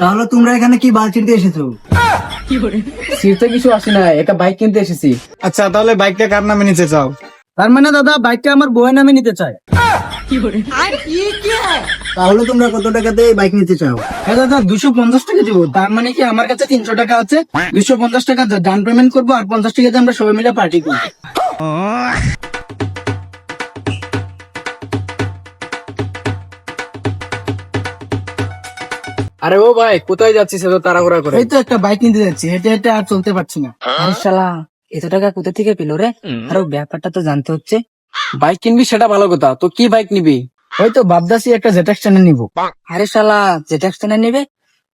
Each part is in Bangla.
তাহলে তোমরা এখানে কি বাল ছিড়তে এসেছ? সিটে কিছু আসে না একটা বাইক কিনতে এসেছি। আচ্ছা তাহলে বাইকটা কার নামে নিতে চাও? তার মানে দাদা বাইকটা আমার বউয়ের নামে নিতে চায়। তাহলে তোমরা কত টাকাতে বাইক নিতে চাও? হ্যাঁ দাদা দুশো পঞ্চাশ টাকা দিব। তার মানে কি আমার কাছে তিনশো টাকা আছে? দুশো পঞ্চাশ টাকা ডাউন পেমেন্ট করব আর পঞ্চাশ টাকা দিয়ে আমরা সবাই মিলে পার্টি করব। আরে ও ভাই কোথায় যাচ্ছিস এত তাড়াহুড়া করে? এই তো একটা বাইক কিনতে যাচ্ছি হেঁটে হেঁটে আর চলতে পারছি না। আরে শালা এত টাকা কোথা থেকে পেল রে? আর ও ব্যাপারটা তো জানতে হচ্ছে। বাইক কিনবি সেটা ভালো কথা তো কি বাইক নিবি? ওই তো ভাবদাসি একটা জেটাক্স টেনে নিবো। আরে শালা একসাথে নেবে?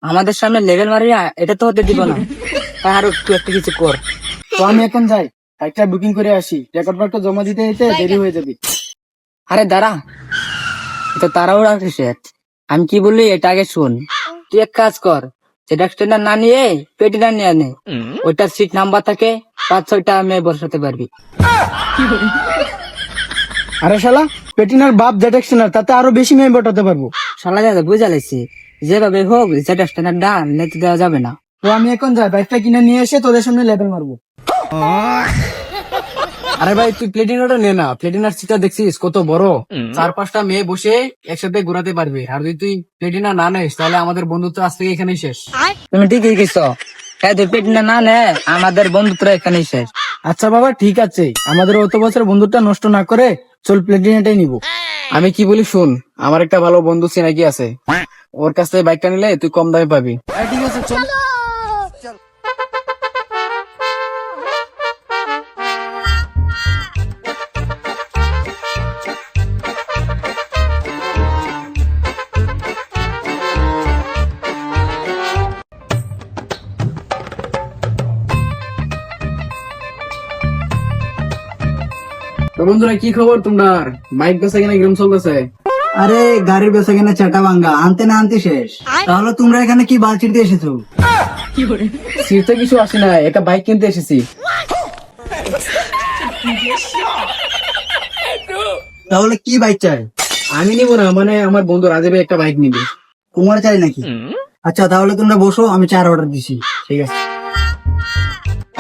আমাদের সামনে লেভেল মারবি আ- এটা তো হতে দিব না। আর একটু একটা কিছু কর। তো আমি এখন যাই বাইকটা বুকিং করে আসি। রেকর্ড বার্কটা জমা দিতে দিতে দেরি হয়ে যাবে। আরে দাঁড়া এটা তারাও রাখিস আমি কি বললি এটা আগে শোন। তুই এক কাজ কর না নিয়ে পেটিটা নিয়ে আনে। ওইটার সিট নাম্বার থাকে পাঁচ ছয়টা মেয়ে বসাতে পারবি। আরে শালা পেটিনার বাপ তাতে আরও বেশি মেয়ে বটাতে পারব। শালা দাদা বুঝা লাগছে। যেভাবে হোক এক্সটেন্ডার ডান নিতে দেওয়া যাবে না। তো আমি এখন যাই বাইকটা কিনে নিয়ে এসে তোদের সামনে লেভেল মারবো। আরে ভাই তুই প্লেটিনাটা নে না। প্লেটিনার সিটটা দেখছিস কত বড়। চার পাঁচটা মেয়ে বসে একসাথে ঘোরাতে পারবে। আর যদি তুই প্লেটিনা না নিস তাহলে আমাদের বন্ধুত্ব আজ থেকে এখানেই শেষ। তুমি ঠিকই গেছ হ্যাঁ তুই পেটিনা না নে আমাদের বন্ধুত্ব এখানেই শেষ। আচ্ছা বাবা ঠিক আছে। আমাদের অত বছর বন্ধুটা নষ্ট না করে চল প্লেটিনাটাই নিব। আমি কি বলি শুন আমার একটা ভালো বন্ধু সিনাকি আছে। ওর কাছ থেকে বাইকটা নিলে তুই কম দামে পাবি। ঠিক আছে চল। তো বন্ধুরা কি খবর তোমার? বাইক বেচা কিনা কিরম চলতেছে? আরে গাড়ির বেসা কেনা চাটা ভাঙ্গা আনতে না আনতে শেষ। তাহলে তোমরা এখানে কি বাল ছিড়তে এসেছ? সিটে কিছু আসে না একটা বাইক কিনতে এসেছি। তাহলে কি বাইক চাই? আমি নিব না মানে আমার বন্ধু রাজীবে একটা বাইক নিবে। তোমার চাই নাকি? আচ্ছা তাহলে তোমরা বসো আমি চার অর্ডার দিছি। ঠিক আছে।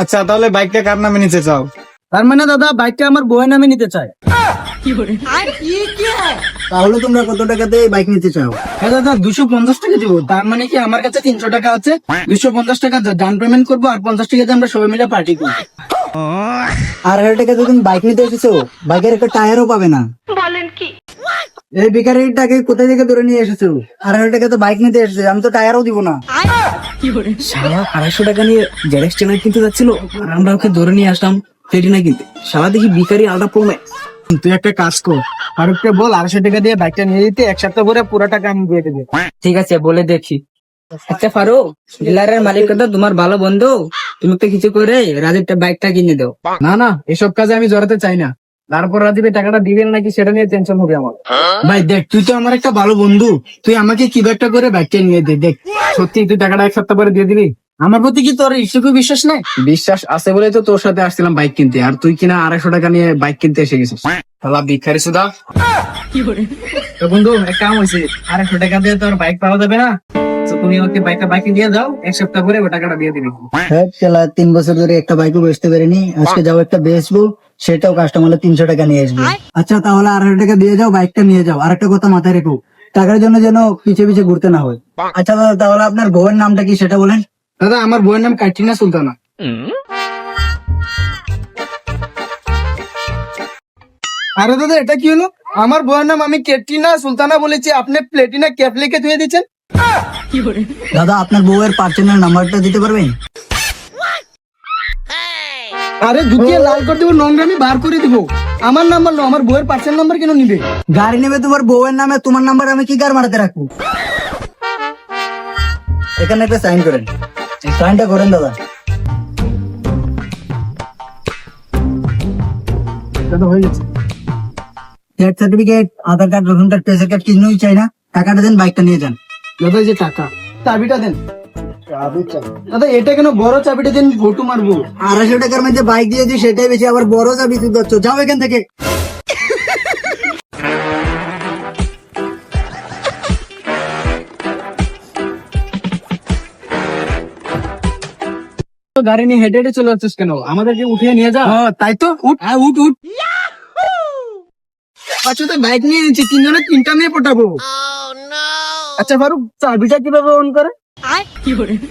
আচ্ছা তাহলে বাইকটা কার নামে নিতে চাও? তার মানে দাদা বাইকটা আমার বউয়ের নামে নিতে চায়। তাহলে তোমরা কত টাকাতে বাইক নিতে চাও? হ্যাঁ দাদা দুশো পঞ্চাশ টাকা দিব। তার মানে কি আমার কাছে তিনশো টাকা আছে। দুশো পঞ্চাশ টাকা ডাউন পেমেন্ট করব আর পঞ্চাশ টাকা দিয়ে আমরা সবাই মিলে পার্টি করব। আর হাজার টাকা তুমি বাইক নিতে এসেছ? বাইকের একটা টায়ারও পাবে না। এই বেকারের টাকা কোথায় থেকে ধরে নিয়ে এসেছ? আর হাজার টাকা তো বাইক নিতে এসেছে আমি তো টায়ারও দিব না। আড়াইশো টাকা নিয়ে জেরেক্স টেনার কিনতে যাচ্ছিল আর আমরা ওকে ধরে নিয়ে আসলাম। প্লেটিনা কিনতে। শালা দেখি বিকারি আলাদা প্রমে। তুই একটা কাজ কর ফারুককে বল আড়াইশো টাকা দিয়ে বাইকটা নিয়ে দিতে এক সপ্তাহ পরে পুরো টাকা আমি দিয়ে দেবো। ঠিক আছে বলে দেখি। আচ্ছা ফারুক ডিলারের মালিক তো তোমার ভালো বন্ধু। তুমি তো কিছু করে রাজীবটা বাইকটা কিনে দাও। না না এসব কাজে আমি জড়াতে চাই না। তারপর রাজীবে টাকাটা দিবেন নাকি সেটা নিয়ে টেনশন হবে আমার। ভাই দেখ তুই তো আমার একটা ভালো বন্ধু। তুই আমাকে কি একটা করে বাইকটা নিয়ে দে দেখ। সত্যি তুই টাকাটা এক সপ্তাহ পরে দিয়ে দিবি? আমার প্রতি কি তোর ইস্যুকে বিশ্বাস নাই? বিশ্বাস আছে বলে তো তোর সাথে আসছিলাম বাইক কিনতে। আর তুই কিনা আড়াইশো টাকা নিয়ে বাইক কিনতে এসে গেছিস। ভিক্ষারি সুদা তো বন্ধু এক কাম হয়েছে আড়াইশো টাকা দিয়ে তোর বাইক পাওয়া যাবে না? তো তুমি ওকে বাইকটা বাইকে দিয়ে দাও এক সপ্তাহ পরে ও টাকাটা দিয়ে দিবি। হ্যাঁ চলা তিন বছর ধরে একটা বাইকও বেচতে পারিনি। আজকে যাও একটা বেচবো সেটাও কাস্টমার তিনশো টাকা নিয়ে আসবে। আচ্ছা তাহলে আর হাজার টাকা দিয়ে যাও বাইকটা নিয়ে যাও। আর একটা কথা মাথায় রেখো টাকার জন্য যেন পিছে পিছে ঘুরতে না হয়। আচ্ছা দাদা তাহলে আপনার বউয়ের নামটা কি সেটা বলেন? দাদা আমার বউয়ের নাম কাইটিনা সুলতানা। আরে দাদা এটা কি হলো? আমার বউয়ের নাম আমি কেটিনা সুলতানা বলেছি আপনি প্লেটিনা ক্যাপ লিখে ধুয়ে দিচ্ছেন দাদা আপনার বউয়ের পার্সোনাল নাম্বারটা দিতে পারবেন? আরে জুতিয়ে লাল করে দেবো নোংরামি বার করে দিব। আমার নাম্বার নো আমার বউয়ের পার্সেন্ট নাম্বার কেন নিবে? গাড়ি নেবে তোমার বউয়ের নামে তোমার নাম্বার আমি কি গার মারাতে রাখব? এখানে একটা সাইন করেন। সাইনটা করেন দাদা। দাদা হয়ে গেছে। Death certificate Aadhaar card ration card পেশার কার্ড কিছুই চাই না। টাকাটা দেন বাইকটা নিয়ে যান। দাদা যে টাকা চাবিটা দেন। দাদা এটা কেন বড় চাবিটা দেন ফটো মারবো? আড়াইশো টাকার মধ্যে বাইক দিয়েছি সেটাই বেশি আবার বড় চাবি তুই যাচ্ছ যাও এখান থেকে। গাড়ি নিয়ে হেঁটে হেঁটে চলে যাচ্ছিস কেন? আমাদেরকে উঠিয়ে নিয়ে যা। তাই তো উঠ। হ্যাঁ উঠ উঠ। আচ্ছা তো বাইক নিয়ে নিচ্ছি তিনজনে তিনটা মেয়ে পটাবো। আচ্ছা ফারুক চাবিটা কীভাবে অন করে?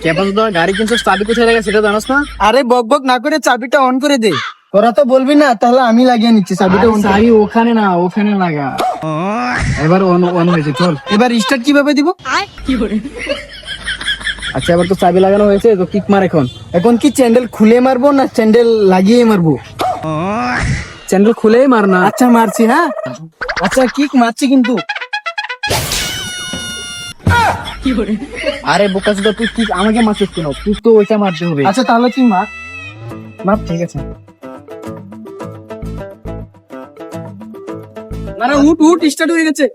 কেবল তো গাড়ি কিন্তু চাবি কোথায় লাগে সেটা জানাস না? আরে বক বক না করে চাবিটা অন করে দে। তোরা তো বলবি না তাহলে আমি লাগিয়ে নিচ্ছি চাবিটা চাবি ওখানে না ওখানে লাগা। এবার অন অন হয়েছে চল। এবার স্টার্ট কীভাবে দিব? আচ্ছা এবার তো চাবি লাগানো হয়েছে তো কিক মার এখন। এখন কি চ্যান্ডেল খুলে মারবো না চ্যান্ডেল লাগিয়ে মারবো? চ্যান্ডেল খুলেই মার না আচ্ছা মারছি হ্যাঁ? আচ্ছা কিক মারছি কিন্তু। আরে বোকা সুদা তুই কিক আমাকে মারছিস কেন? তুই তো ওইটা মারতে হবে। আচ্ছা তাহলে তুই মার। মার ঠিক আছে। মারা উঠ উঠ স্টার্ট হয়ে গেছে।